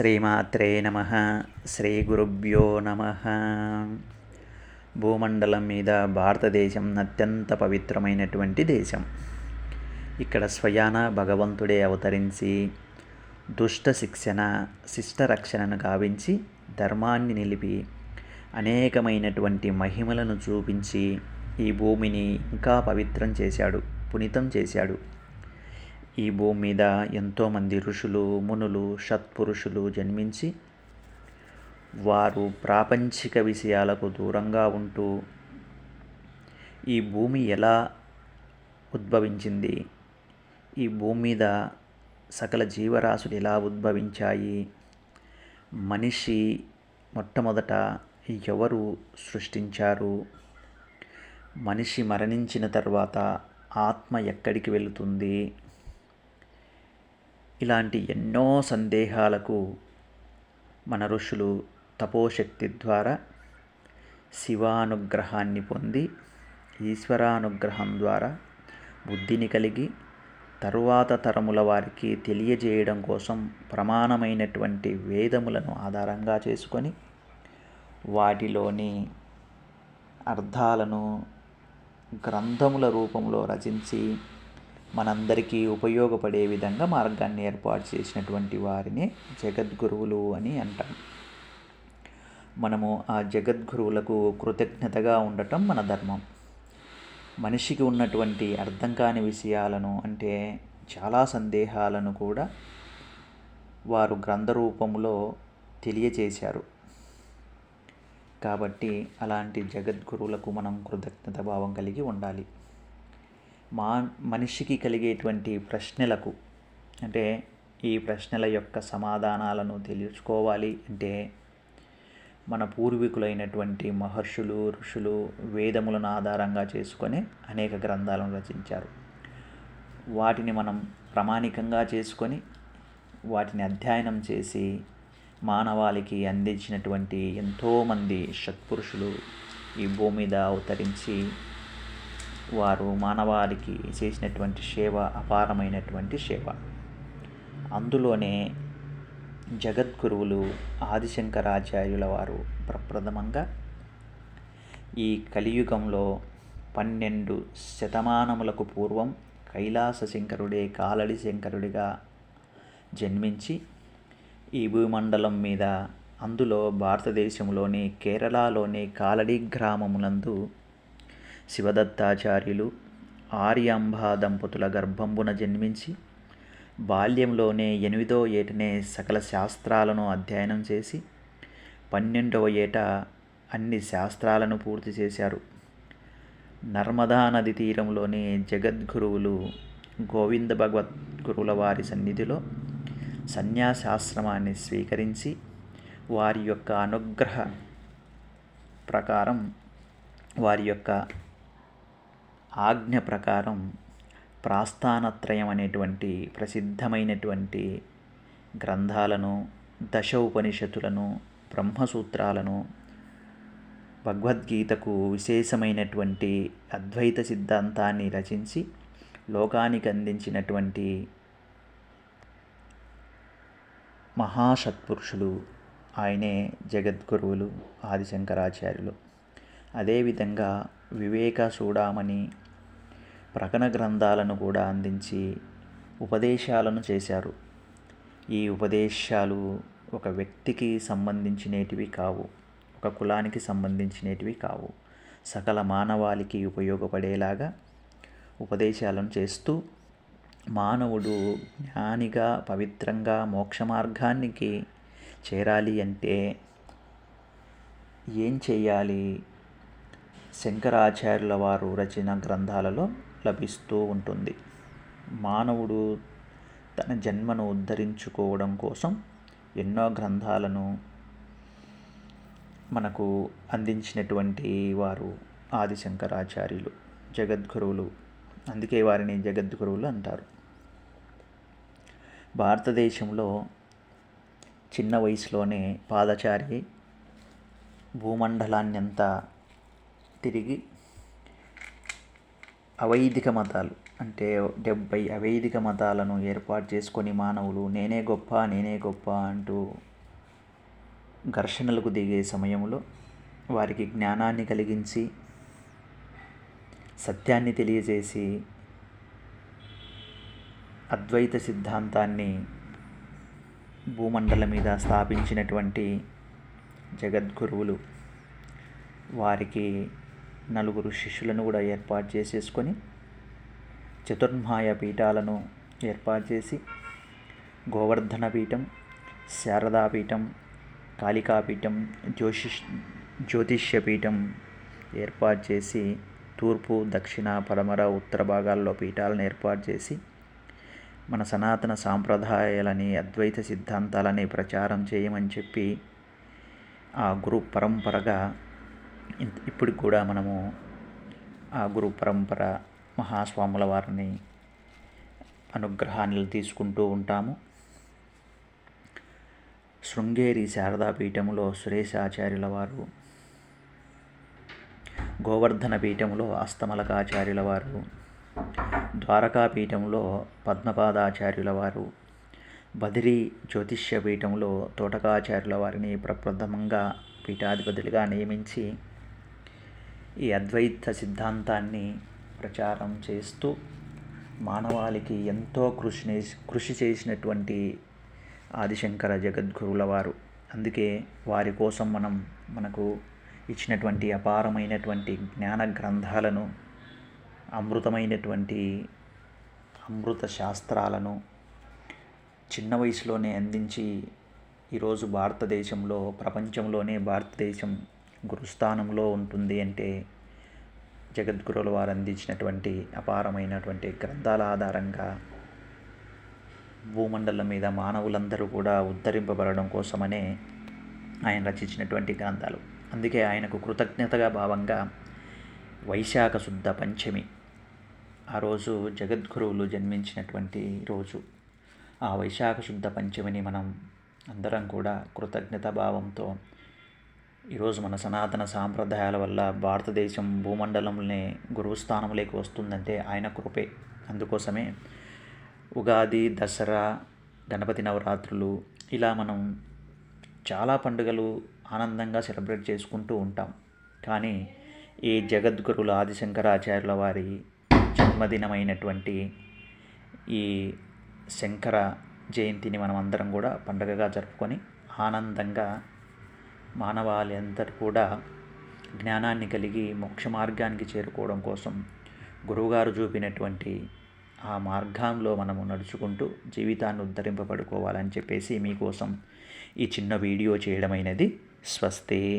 శ్రీమాత్రే నమ. శ్రీ గురుభ్యో నమ. భూమండలం మీద భారతదేశం అత్యంత పవిత్రమైనటువంటి దేశం. ఇక్కడ స్వయాన భగవంతుడే అవతరించి దుష్ట శిక్షణ శిష్ట రక్షణను గావించి ధర్మాన్ని నిలిపి అనేకమైనటువంటి మహిమలను చూపించి ఈ భూమిని ఇంకా పవిత్రం చేశాడు పునీతం చేశాడు. ఈ భూమి మీద ఎంతోమంది ఋషులు మునులు సత్పురుషులు జన్మించి వారు ప్రాపంచిక విషయాలకు దూరంగా ఉంటూ ఈ భూమి ఎలా ఉద్భవించింది? ఈ భూమి మీద సకల జీవరాశులు ఎలా ఉద్భవించాయి? మనిషి మొట్టమొదట ఎవరు సృష్టించారు? మనిషి మరణించిన తర్వాత ఆత్మ ఎక్కడికి వెళుతుంది? ఇలాంటి ఎన్నో సందేహాలకు మన ఋషులు తపోశక్తి ద్వారా శివానుగ్రహాన్ని పొంది ఈశ్వరానుగ్రహం ద్వారా బుద్ధిని కలిగి తరువాత తరముల వారికి తెలియజేయడం కోసం ప్రమాణమైనటువంటి వేదములను ఆధారంగా చేసుకొని వాటిలోని అర్థాలను గ్రంథముల రూపంలో రచించి మనందరికీ ఉపయోగపడే విధంగా మార్గాన్ని ఏర్పాటు చేసినటువంటి వారిని జగద్గురువులు అని అంటాం. మనము ఆ జగద్గురువులకు కృతజ్ఞతగా ఉండటం మన ధర్మం. మనిషికి ఉన్నటువంటి అర్థం కాని విషయాలను అంటే చాలా సందేహాలను కూడా వారు గ్రంథ రూపంలో తెలియచేశారు. కాబట్టి అలాంటి జగద్గురువులకు మనం కృతజ్ఞత భావం కలిగి ఉండాలి. మా మనిషికి కలిగేటువంటి ప్రశ్నలకు అంటే ఈ ప్రశ్నల యొక్క సమాధానాలను తెలుసుకోవాలి అంటే మన పూర్వీకులైనటువంటి మహర్షులు ఋషులు వేదములను ఆధారంగా చేసుకొని అనేక గ్రంథాలను రచించారు. వాటిని మనం ప్రామాణికంగా చేసుకొని వాటిని అధ్యయనం చేసి మానవాళికి అందించినటువంటి ఎంతోమంది షత్పురుషులు ఈ భూమి మీద అవతరించి వారు మానవాళికి చేసినటువంటి సేవ అపారమైనటువంటి సేవ. అందులోనే జగద్గురువులు ఆదిశంకరాచార్యుల వారు ప్రప్రథమంగా ఈ కలియుగంలో పన్నెండు శతమానములకు పూర్వం కైలాస శంకరుడే కాలడి శంకరుడిగా జన్మించి ఈ భూమండలం మీద అందులో భారతదేశంలోని కేరళలోని కాలడి గ్రామమునందు శివదత్తాచార్యులు ఆర్యాంబ దంపతుల గర్భంబున జన్మించి బాల్యంలోనే ఎనిమిదో ఏటనే సకల శాస్త్రాలను అధ్యయనం చేసి పన్నెండవ ఏట అన్ని శాస్త్రాలను పూర్తి చేశారు. నర్మదా నది తీరంలోని జగద్గురువులు గోవింద భగవద్గురువుల వారి సన్నిధిలో సన్యాసాశ్రమాన్ని స్వీకరించి వారి యొక్క అనుగ్రహ ప్రకారం వారి యొక్క ఆజ్ఞ ప్రకారం ప్రాస్థానత్రయం అనేటువంటి ప్రసిద్ధమైనటువంటి గ్రంథాలను దశ ఉపనిషత్తులను బ్రహ్మసూత్రాలను భగవద్గీతకు విశేషమైనటువంటి అద్వైత సిద్ధాంతాన్ని రచించి లోకానికి అందించినటువంటి మహాసత్పురుషులు. ఆయనే జగద్గురువులు ఆదిశంకరాచార్యులు. అదేవిధంగా వివేక సూడామణి ప్రకటన గ్రంథాలను కూడా అందించి ఉపదేశాలను చేశారు. ఈ ఉపదేశాలు ఒక వ్యక్తికి సంబంధించినటివి కావు ఒక కులానికి సంబంధించినటివి కావు. సకల మానవాళికి ఉపయోగపడేలాగా ఉపదేశాలను చేస్తూ మానవుడు జ్ఞానిగా పవిత్రంగా మోక్ష మార్గానికి చేరాలి అంటే ఏం చేయాలి? శంకరాచార్యుల వారు రచన గ్రంథాలలో లభిస్తూ ఉంటుంది. మానవుడు తన జన్మను ఉద్ధరించుకోవడం కోసం ఎన్నో గ్రంథాలను మనకు అందించినటువంటి వారు ఆది శంకరాచార్యులు జగద్గురువులు. అందుకే వారిని జగద్గురువులు అంటారు. భారతదేశంలో చిన్న వయసులోనే పాదచారి భూమండలాన్నంతా తిరిగి అవైదిక మతాలు అంటే డెబ్బై అవైదిక మతాలను ఏర్పాటు చేసుకొని మానవులు నేనే గొప్ప నేనే గొప్ప అంటూ ఘర్షణలకు దిగే సమయంలో వారికి జ్ఞానాన్ని కలిగించి సత్యాన్ని తెలియజేసి అద్వైత సిద్ధాంతాన్ని భూమండలం మీద స్థాపించినటువంటి జగద్గురువులు వారికి నలుగురు శిష్యులను కూడా ఏర్పాటు చేసేసుకొని చతుర్మాయ పీఠాలను ఏర్పాటు చేసి గోవర్ధన పీఠం శారదాపీఠం కాళికాపీఠం జ్యోతిష్ జ్యోతిష్య పీఠం ఏర్పాటు చేసి తూర్పు దక్షిణ పడమర ఉత్తర భాగాల్లో పీఠాలను ఏర్పాటు చేసి మన సనాతన సాంప్రదాయాలని అద్వైత సిద్ధాంతాలని ప్రచారం చేయమని చెప్పి ఆ గురు పరంపరగా ఇప్పుడు కూడా మనము ఆ గురు పరంపర మహాస్వాముల వారిని అనుగ్రహాన్ని తీసుకుంటూ ఉంటాము. శృంగేరి శారదాపీఠములో సురేశాచార్యుల వారు గోవర్ధన పీఠములో అస్తమలకాచార్యుల వారు ద్వారకాపీఠంలో పద్మపాదాచార్యుల వారు బదిరి జ్యోతిష్య పీఠంలో తోటకాచార్యుల వారిని ప్రప్రథమంగా పీఠాధిపతులుగా నియమించి ఈ అద్వైత సిద్ధాంతాన్ని ప్రచారం చేస్తూ మానవాళికి ఎంతో కృషిని కృషి చేసినటువంటి ఆదిశంకర జగద్గురుల వారు. అందుకే వారి కోసం మనం మనకు ఇచ్చినటువంటి అపారమైనటువంటి జ్ఞాన గ్రంథాలను అమృతమైనటువంటి అమృత శాస్త్రాలను చిన్న వయసులోనే అందించి ఈరోజు భారతదేశంలో ప్రపంచంలోనే భారతదేశం గురుస్థానంలో ఉంటుంది అంటే జగద్గురుల వారు అందించినటువంటి అపారమైనటువంటి గ్రంథాల ఆధారంగా భూమండలం మీద మానవులందరూ కూడా ఉద్ధరింపబడడం కోసమనే ఆయన రచించినటువంటి గ్రంథాలు. అందుకే ఆయనకు కృతజ్ఞతగా భావంగా వైశాఖ శుద్ధ పంచమి ఆ రోజు జగద్గురువులు జన్మించినటువంటి రోజు. ఆ వైశాఖ శుద్ధ పంచమిని మనం అందరం కూడా కృతజ్ఞత భావంతో ఈరోజు మన సనాతన సాంప్రదాయాల వల్ల భారతదేశం భూమండలంలోనే గురువు స్థానంలోకి వస్తుందంటే ఆయన కృపే. అందుకోసమే ఉగాది దసరా గణపతి నవరాత్రులు ఇలా మనం చాలా పండుగలు ఆనందంగా సెలబ్రేట్ చేసుకుంటూ ఉంటాం. కానీ ఈ జగద్గురుల ఆదిశంకరాచార్యుల వారి జన్మదినమైనటువంటి ఈ శంకర జయంతిని మనం అందరం కూడా పండుగగా జరుపుకొని ఆనందంగా మానవాళి కూడా జ్ఞానాన్ని కలిగి మోక్ష మార్గానికి చేరుకోవడం కోసం గురువుగారు చూపినటువంటి ఆ మార్గంలో మనము నడుచుకుంటూ జీవితాన్ని ఉద్ధరింపబడుకోవాలని చెప్పేసి మీకోసం ఈ చిన్న వీడియో చేయడమైనది. స్వస్తి.